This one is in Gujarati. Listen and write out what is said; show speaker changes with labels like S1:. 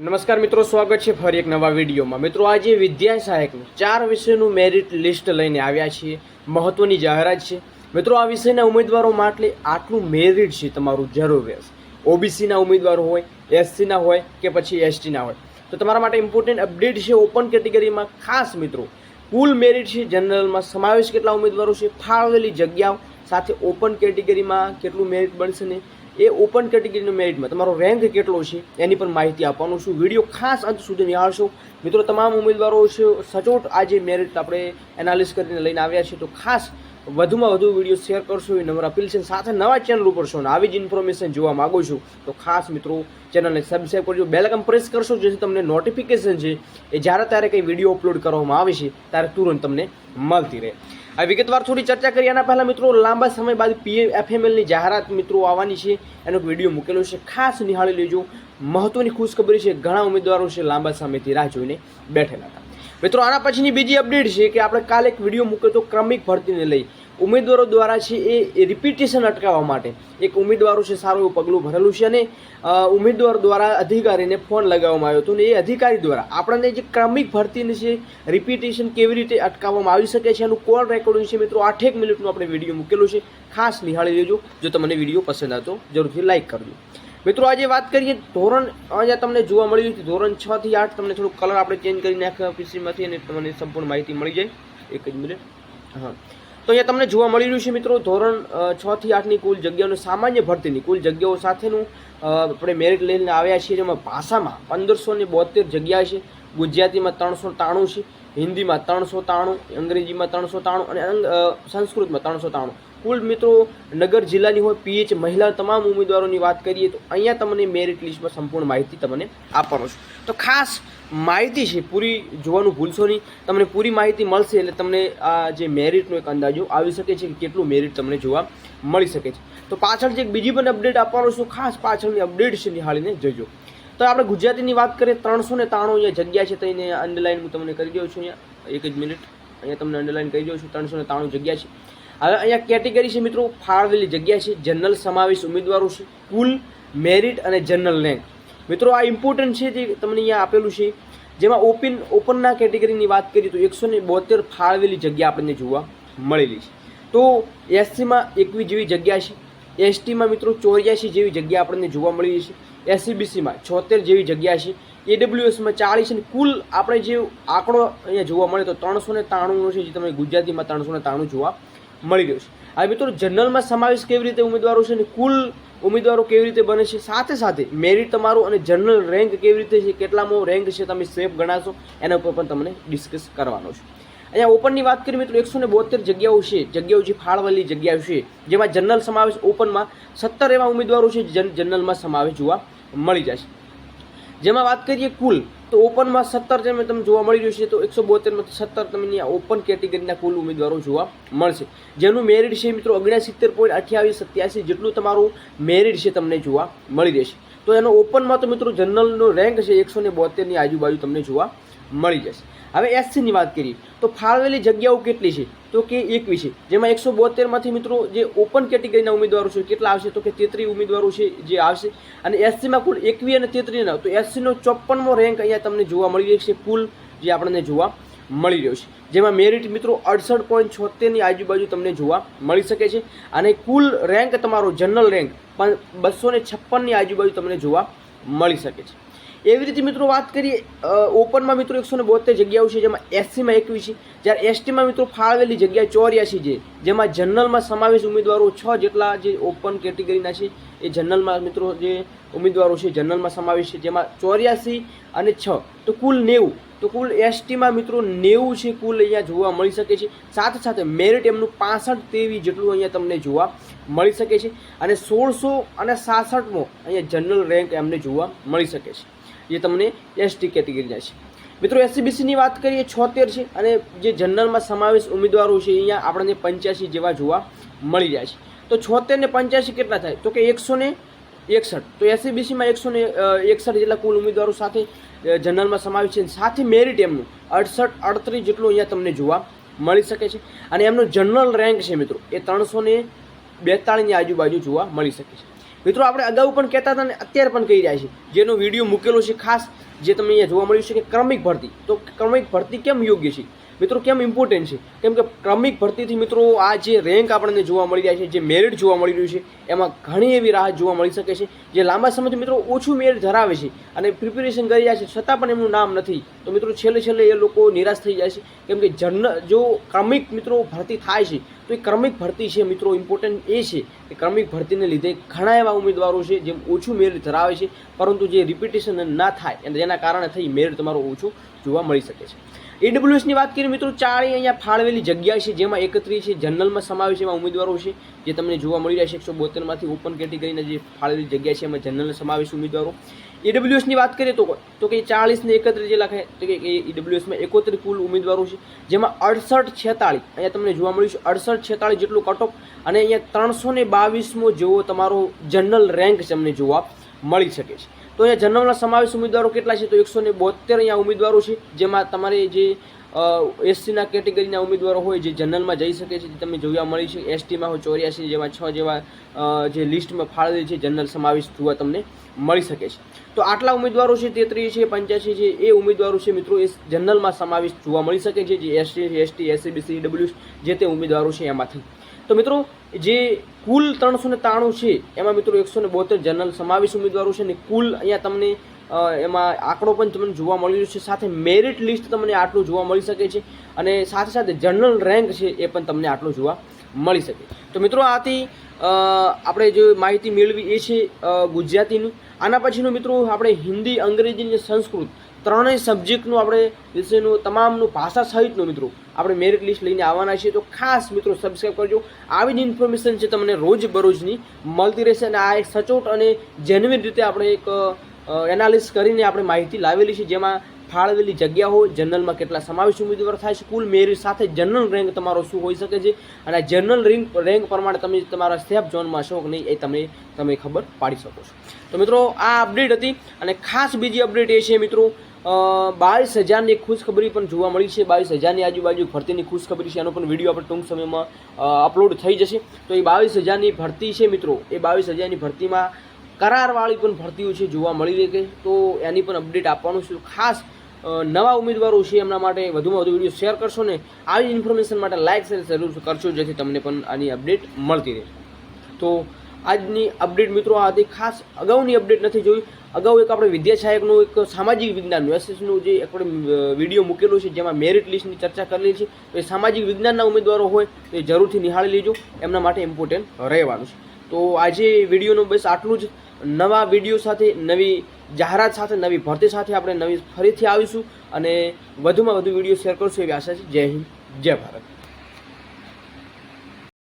S1: નમસ્કાર મિત્રો, સ્વાગત છે ફરી એક નવા વિડીયોમાં. મિત્રો, આજે વિદ્યા સહાયકનું ચાર વિષયનું મેરિટ લિસ્ટ લઈને આવ્યા છીએ. મહત્વની જાહેરાત છે. મિત્રો, આ વિષયના ઉમેદવારો માટે આટલું મેરિટ છે તમારું જરૂર રહેશે. ઓબીસીના ઉમેદવારો હોય, એસસીના હોય કે પછી એસટીના હોય. તો તમારા માટે ઇમ્પોર્ટન્ટ અપડેટ છે ઓપન કેટેગરીમાં ખાસ મિત્રો, કુલ મેરિટ છે જનરલમાં સમાવેશ કેટલા ઉમેદવારો છે? ફાળવેલી જગ્યાઓ સાથે ઓપન કેટેગરીમાં કેટલું મેરિટ બનશે ને? એ ઓપન કેટેગરીના મેરિટમાં તમારો રેન્ક કેટલો છે, એની પણ માહિતી આપવાનું છું. વીડિયો ખાસ અંત સુધી નિહાળશો મિત્રો, તમામ ઉમેદવારો છે, સચોટ આજે મેરિટ આપણે એનાલિસ કરીને લઈને આવ્યા છીએ. તો ખાસ વધુમાં વધુ વીડિયો શેર કરશો એ નંબર અપીલ છે સાથે નવા ચેનલ ઉપર છો અને આવી જ ઇન્ફોર્મેશન જોવા માગો છો, તો ખાસ મિત્રો ચેનલને સબસ્ક્રાઈબ કરજો બેલ આઇકન પ્રેસ કરશો, જેથી તમને નોટિફિકેશન છે એ જ્યારે ત્યારે કંઈ વીડિયો અપલોડ કરવામાં આવે છે, ત્યારે તુરંત તમને મળતી રહે. આ વિગતવાર થોડી ચર્ચા કરી એના પહેલાં મિત્રો, લાંબા સમય બાદ પીએમ એફએમએલની જાહેરાત મિત્રો આવવાની છે, એનો વીડિયો મૂકેલો છે, ખાસ નિહાળી લેજો. મહત્વની ખુશખબરી છે, ઘણા ઉમેદવારો છે લાંબા સમયથી રાહ જોઈને બેઠેલા હતા. મિત્રો, આના પછીની બીજી અપડેટ છે કે આપણે કાલે એક વીડિયો મૂક્યો તો ક્રમિક ભરતીને લઈ. ઉમેદવારો દ્વારા છે એ રિપીટેશન અટકાવવા માટે. એક ઉમેદવારો છે, સારું એવું પગલું ભરેલું છે અને ઉમેદવાર દ્વારા અધિકારીને ફોન લગાવવામાં આવ્યો હતો અને એ અધિકારી દ્વારા આપણને જે ક્રમિક ભરતીને છે રિપીટેશન કેવી રીતે અટકાવવામાં આવી શકે છે એનું કોલ રેકોર્ડિંગ છે મિત્રો આઠેક મિનિટનો આપણે વીડિયો મૂકેલો છે. ખાસ નિહાળી લેજો. જો તમને વીડિયો પસંદ આવતો જરૂરથી લાઈક કરજો. મિત્રો, આજે વાત કરીએ ધોરણ અહીંયા તમને જોવા મળ્યું છે, ધોરણ છ થી આઠ તમને થોડું કલર આપણે ચેન્જ કરી નાખ્યા પીસીમાંથી અને તમને સંપૂર્ણ માહિતી મળી જાય. એક જ મિનિટ હા. તો અહીંયા તમને જોવા મળી રહ્યું છે મિત્રો, ધોરણ છ થી આઠની કુલ જગ્યાઓનું સામાન્ય ભરતીની કુલ જગ્યાઓ સાથેનું આપણે મેરિટ લઈને આવ્યા છીએ જેમાં ભાષામાં પંદરસો ને બોતેર જગ્યા છે, ગુજરાતીમાં ત્રણસો ત્રાણું છે, હિન્દીમાં ત્રણસો ત્રાણું, અંગ્રેજીમાં ત્રણસો ત્રાણું અને સંસ્કૃતમાં ત્રણસો ત્રાણું. કુલ મિત્રો, નગર જિલ્લાની હોય પીએચ મહિલા તમામ ઉમેદવારોની વાત કરીએ તો અહીંયા તમને મેરિટ લિસ્ટમાં સંપૂર્ણ માહિતી તમને આપવાનો છું. તો ખાસ માહિતી છે, પૂરી જોવાનું ભૂલશો નહીં. તમને પૂરી માહિતી મળશે એટલે તમને આ જે મેરિટનો એક અંદાજો આવી શકે છે કે કેટલું મેરિટ તમને જોવા મળી શકે છે. તો પાછળ જે બીજી પણ અપડેટ આપવાનો છું, ખાસ પાછળની અપડેટ છે નિહાળીને જજો. તો આપણે ગુજરાતીની વાત કરીએ, ત્રણસો ને ત્રાણું જગ્યા છે તો એને અંડરલાઈન હું તમને કરી દઉં છું અહીંયા. એક જ મિનિટ અહીંયા તમને અંડરલાઈન કરી દઉં છું, ત્રણસો ને ત્રાણું જગ્યા છે. હવે અહીંયા કેટેગરી છે મિત્રો, ફાળવેલી જગ્યા છે, જનરલ સમાવેશ ઉમેદવારો છે, કુલ મેરિટ અને જનરલ રેન્ક. મિત્રો, આ ઇમ્પોર્ટન્ટ છે જે તમને અહીંયા આપેલું છે. જેમાં ઓપન, ઓપનના કેટેગરીની વાત કરીએ તો એકસો ને બોતેર ફાળવેલી જગ્યા આપણને જોવા મળેલી છે. તો એસસીમાં એકવીસ જેવી જગ્યા છે. એસટીમાં મિત્રો ચોર્યાસી જેવી જગ્યા આપણને જોવા મળી છે. એસસીબીસીમાં છોતેર જેવી જગ્યા છે. એડબ્લ્યુએસમાં ચાળીસ અને કુલ આપણે જે આંકડો અહીંયા જોવા મળે તો ત્રણસો ને ત્રાણુંનો છે, જે તમે ગુજરાતીમાં ત્રણસો ને ત્રાણું જોવા મળી રહ્યું છે. હવે મિત્રો જનરલમાં સમાવેશ કેવી રીતે ઉમેદવારો છે અને કુલ ઉમેદવારો કેવી રીતે બને છે? સાથે સાથે મેરિટ તમારું અને જનરલ રેન્ક કેવી રીતે છે? કેટલામો રેન્ક છે તમે સેફ ગણાશો? એના ઉપર પણ તમને ડિસ્કસ કરવાનો છે. અહીંયા ઓપનની વાત કરીએ મિત્રો, એકસો ને બોતેર જગ્યાઓ છે. જગ્યાઓ જે ફાળવેલી જગ્યાઓ છે, જેમાં જનરલ સમાવેશ ઓપનમાં સત્તર એવા ઉમેદવારો છે જનરલમાં સમાવેશ જોવા મળી જશે જેમાં વાત કરીએ કુલ, તો ઓપનમાં સત્તર જેમ તમને જોવા મળી રહ્યું છે, તો એકસો બોતેરમાંથી સત્તર તમને ઓપન કેટેગરીના કુલ ઉમેદવારો જોવા મળશે. જેનું મેરિટ છે મિત્રો ઓગણસિત્તેર પોઈન્ટ અઠ્યાવીસ સત્યાસી જેટલું તમારું મેરિટ છે તમને જોવા મળી રહેશે. તો એનો ઓપનમાં તો મિત્રો જનરલનો રેન્ક છે એકસો ને બોતેરની આજુબાજુ તમને જોવા મળી જશે. હવે એસસીની વાત કરીએ, તો ફાળવેલી જગ્યાઓ કેટલી છે? તો કે એકવીસ છે. જેમાં એકસો બોતેરમાંથી મિત્રો જે ઓપન કેટેગરીના ઉમેદવારો છે, કેટલા આવશે? તો કે તેત્રીસ ઉમેદવારો છે જે આવશે. અને એસસીમાં કુલ એકવીસ અને તેત્રીસના તો એસસીનો ચોપ્પનમો રેન્ક અહીંયા તમને જોવા મળી રહ્યો છે, કુલ જે આપણને જોવા મળી રહ્યો છે. જેમાં મેરિટ મિત્રો અડસઠ પોઈન્ટ છોતેરની આજુબાજુ તમને જોવા મળી શકે છે. અને કુલ રેન્ક તમારો જનરલ રેન્ક પણ બસો ને છપ્પનની આજુબાજુ તમને જોવા મળી શકે છે. એવી રીતે મિત્રો વાત કરીએ ઓપનમાં મિત્રો એકસો ને બોતેર જગ્યાઓ છે, જેમાં એસસીમાં એકવીસ છે. જ્યારે એસટીમાં મિત્રો ફાળવેલી જગ્યા ચોર્યાસી છે, જેમાં જનરલમાં સમાવેશ ઉમેદવારો છ જેટલા જે ઓપન કેટેગરીના છે, એ જનરલમાં મિત્રો જે ઉમેદવારો છે, જનરલમાં સમાવેશ છે, જેમાં ચોર્યાસી અને છ. તો કુલ નેવું. તો કુલ એસટીમાં મિત્રો નેવું છે, કુલ અહીંયા જોવા મળી શકે છે. સાથે સાથે મેરિટ એમનું પાસઠ તેવી જેટલું અહીંયા તમને જોવા મળી શકે છે. અને સોળસો અને સાસઠમો અહીંયા જનરલ રેન્ક એમને જોવા મળી શકે છે. જે તમને એસટી કેટેગરીના છે. મિત્રો એસસીબીસીની વાત કરીએ, છોતેર છે અને જે જનરલમાં સમાવેશ ઉમેદવારો છે, અહીંયા આપણને પંચ્યાસી જેવા જોવા મળી જાય છે. તો છોતેર ને પંચ્યાસી કેટલા થાય? તો કે એકસો ને એકસઠ. તો એસસીબીસીમાં એકસો ને એકસઠ જેટલા કુલ ઉમેદવારો સાથે જનરલમાં સમાવેશ છે. સાથે મેરિટ એમનું, અડસઠ, અડત્રીસ જેટલું અહીંયા તમને જોવા મળી શકે છે. અને એમનો જનરલ રેન્ક છે, મિત્રો, એ ત્રણસો ને બેતાળીસની આજુબાજુ જોવા મળી શકે છે. મિત્રો, આપણે અગાઉ પણ કહેતા હતા અને અત્યારે પણ કહી રહ્યા છીએ. જેનો વીડિયો મૂકેલો છે ખાસ, જે તમને અહીંયા જોવા મળ્યું છે કે ક્રમિક ભરતી. તો ક્રમિક ભરતી કેમ યોગ્ય છે? મિત્રો, કેમ ઇમ્પોર્ટન્ટ છે? કેમ કે ક્રમિક ભરતીથી મિત્રો, આ જે રેન્ક આપણને જોવા મળી રહ્યા છે, જે મેરિટ જોવા મળી રહ્યું છે, એમાં ઘણી એવી રાહત જોવા મળી શકે છે, જે લાંબા સમયથી મિત્રો ઓછું મેરિટ ધરાવે છે અને પ્રિપેરેશન કરી રહ્યા છે, છતાં પણ એમનું નામ નથી. તો મિત્રો, છેલ્લે છેલ્લે એ લોકો નિરાશ થઈ જાય છે. કેમ કે જન જો ક્રમિક મિત્રો ભરતી થાય છે, તો એ ક્રમિક ભરતી છે મિત્રો ઇમ્પોર્ટન્ટ એ છે કે ક્રમિક ભરતીને લીધે ઘણા એવા ઉમેદવારો છે, જેમ ઓછું મેરિટ ધરાવે છે, પરંતુ જે રિપીટેશન ના થાય અને જેના કારણે થઈ મેરિટ તમારું ઓછું જોવા મળી શકે છે. ઈડબ્લ્યુએસની વાત કરીએ મિત્રો, ચારેય અહીંયા ફાળવેલી જગ્યા છે, જેમાં એકત્રીસ છે જનરલમાં સમાવેશ એવા ઉમેદવારો છે, જે તમને જોવા મળી રહ્યા છે, એકસો બોતેરમાંથી ઓપન કેટેગરીના જે ફાળવેલી જગ્યા છે, એમાં જનરલ સમાવેશ ઉમેદવારો. એડબ્લ્યુએસની વાત કરીએ તો તો કે ચાલીસ ને એકત્રીસ જે લખાય તો કે ઈડબ્લ્યુએસમાં એકોતેર કુલ ઉમેદવારો છે, જેમાં અડસઠ છેતાળીસ, અહીંયા તમને જોવા મળ્યું છે, અડસઠ છેતાળીસ જેટલું કટઓફ અને અહીંયા ત્રણસો ને બાવીસમો જેવો તમારો જનરલ રેન્ક તમને જોવા મળી શકે છે. તો અહીંયા જનરલના સમાવેશ ઉમેદવારો કેટલા છે? તો એકસો ને બોતેર અહીંયા ઉમેદવારો છે, જેમાં તમારે જે એસસીના કેટેગરીના ઉમેદવારો હોય જે જનરલમાં જઈ શકે છે, જે તમને જોવા મળી છે. એસટીમાં હોય ચોર્યાસી જેવા, છ જેવા જે લિસ્ટમાં ફાળવેલી છે જનરલ સમાવેશ જોવા તમને મળી શકે છે. તો આટલા ઉમેદવારો છે, તેત્રીસ છે, પંચ્યાસી છે, એ ઉમેદવારો છે મિત્રો, એ જનરલમાં સમાવેશ જોવા મળી શકે છે, જે એસટી એસટી એસસીબીસી ડબલ્યુ જે તે ઉમેદવારો છે એમાંથી. તો મિત્રો, જે કુલ ત્રણસો ને ત્રાણું છે, એમાં મિત્રો એકસો ને બોતેર જનરલ સમાવેશ ઉમેદવારો છે ને કુલ અહીંયા તમને એમાં આંકડો પણ તમને જોવા મળી રહ્યો છે. સાથે મેરિટ લિસ્ટ તમને આટલું જોવા મળી શકે છે અને સાથે સાથે જનરલ રેન્ક છે એ પણ તમને આટલું જોવા મળી શકે. તો મિત્રો આથી આપણે જે માહિતી મેળવી એ છે ગુજરાતીની. આના પછીનું મિત્રો આપણે હિન્દી, અંગ્રેજી અને સંસ્કૃત ત્રણેય સબ્જેક્ટનું આપણે વિષયનું, તમામનું ભાષા સહિતનું મિત્રો આપણે મેરિટ લિસ્ટ લઈને આવવાના છીએ. તો ખાસ મિત્રો સબસ્ક્રાઈબ કરજો. આવી જ ઇન્ફોર્મેશન છે તમને રોજ બરોજની મળતી રહેશે અને આ એક સચોટ અને જેન્યુઇન રીતે આપણે એક એનાલિસ કરીને આપણે માહિતી લાવેલી છે, જેમાં ફાળવેલી જગ્યા હોય જનરલમાં કેટલા સમાવેશ ઉમેદવાર થાય છે, કુલ મેરિટ સાથે જનરલ રેન્ક તમારો શું હોઈ શકે છે, અને જનરલ રેન્ક રેન્ક પ્રમાણે તમે તમારા સ્ટેપ ઝોનમાં છો નહીં એ તમે તમે ખબર પાડી શકો છો. તો મિત્રો, આ અપડેટ હતી, અને ખાસ બીજી અપડેટ એ છે મિત્રો બાવીસ હજારની ખુશખબરી પણ જોવા મળી છે. બાવીસ હજારની આજુબાજુ ભરતીની ખુશખબરી છે એનો પણ વીડિયો આપણે ટૂંક સમયમાં અપલોડ થઈ જશે. તો એ બાવીસ હજારની ભરતી છે મિત્રો, એ બાવીસ હજારની ભરતીમાં કરારવાળી પણ ભરતીઓ છે જોવા મળી રહી કે. તો એની પણ અપડેટ આપવાનું છે. ખાસ નવા ઉમેદવારો છે એમના માટે વધુમાં વધુ વીડિયો શેર કરશો ને આવી ઇન્ફોર્મેશન માટે લાઇક શેર જરૂર કરશો જેથી તમને પણ આની અપડેટ મળતી રહે. તો આજની અપડેટ મિત્રો આ હતી. ખાસ અગાઉની અપડેટ નથી જોઈ. અગાઉ એક આપણે વિદ્યાસહાયકનું એક સામાજિક વિજ્ઞાનનું એસએસનું જે આપણે વીડિયો મૂકેલો છે જેમાં મેરિટ લિસ્ટની ચર્ચા કરેલી છે. એ સામાજિક વિજ્ઞાનના ઉમેદવારો હોય તો એ જરૂરથી નિહાળી લેજો. એમના માટે ઇમ્પોર્ટન્ટ રહેવાનું છે. તો આજે વિડીયોનું બસ આટલું જ. નવા વીડિયો સાથે, નવી જાહેરાત સાથે, નવી ભરતી સાથે આપણે નવી ફરીથી આવીશું અને વધુમાં વધુ વીડિયો શેર કરશું એવી આશા છે. જય હિન્દ, જય ભારત.